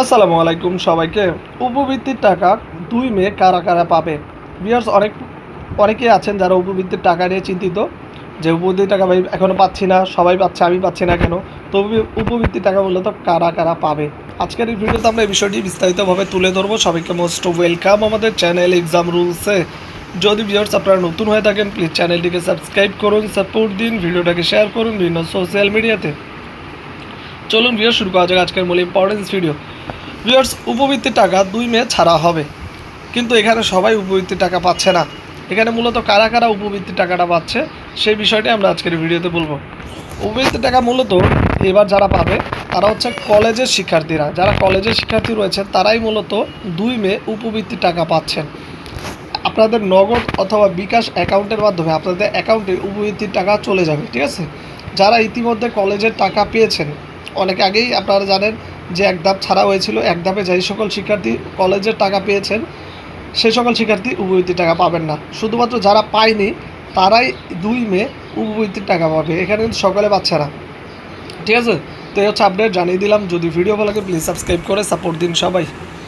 আসসালামু আলাইকুম সবাইকে। উপবৃত্তির টাকা দুই মে কারা কারা পাবে? বিয়ার্স অনেক অনেকে আছেন যারা উপবৃত্তির টাকা নিয়ে চিন্তিত, যে উপবৃত্তির টাকা ভাই এখনও পাচ্ছি না, সবাই পাচ্ছে, আমি পাচ্ছি না কেন? তো উপ- উপবৃত্তির টাকা মূলত কারা কারা পাবে? আজকের এই ভিডিওতে আমরা এই বিষয়টি বিস্তারিতভাবে তুলে ধরবো। সবাইকে মোস্ট ওয়েলকাম আমাদের চ্যানেল এক্সাম রুলসে যদি ভিউয়ার্স আপনারা নতুন হয়ে থাকেন প্লিজ চ্যানেলটিকে সাবস্ক্রাইব করুন সাপোর্ট দিন, ভিডিওটাকে শেয়ার করুন বিভিন্ন সোশ্যাল মিডিয়াতে চলুন ভিডিও শুরু করা যাক আজকের মূল ইম্পর্টেন্স ভিডিও ভিউয়ার্স উপবৃত্তির টাকা দুই মে ছাড়া হবে। কিন্তু এখানে সবাই উপবৃত্তির টাকা পাচ্ছে না। এখানে মূলত কারা কারা উপবৃত্তির টাকাটা পাচ্ছে, সেই বিষয়টি আমরা আজকের ভিডিওতে বলব। উপবৃত্তির টাকা মূলত এবার যারা পাবে, তারা হচ্ছে কলেজের শিক্ষার্থীরা। যারা কলেজের শিক্ষার্থী রয়েছে তারাই মূলত দুই মে উপবৃত্তির টাকা পাচ্ছেন। আপনাদের নগদ অথবা বিকাশ অ্যাকাউন্টের মাধ্যমে আপনাদের অ্যাকাউন্টে উপবৃত্তির টাকা চলে যাবে, ঠিক আছে? যারা ইতিমধ্যে কলেজের টাকা পেয়েছেন, অনেক আগেই আপনারা জানেন যে এক ধাপ ছাড়া হয়েছিল, এক ধাপে যেই সকল শিক্ষার্থী কলেজের টাকা পেয়েছেন, সেই সকল শিক্ষার্থী উপবৃত্তির টাকা পাবেন না। শুধুমাত্র যারা পায়নি, তারাই দুই মে উপবৃত্তির টাকা পাবে। এখানে কিন্তু সকলে বাচ্চারা। ঠিক আছে? তো এই হচ্ছে আপডেট জানিয়ে দিলাম। যদি ভিডিও ভালো লাগে প্লিজ সাবস্ক্রাইব করে সাপোর্ট দিন সবাই।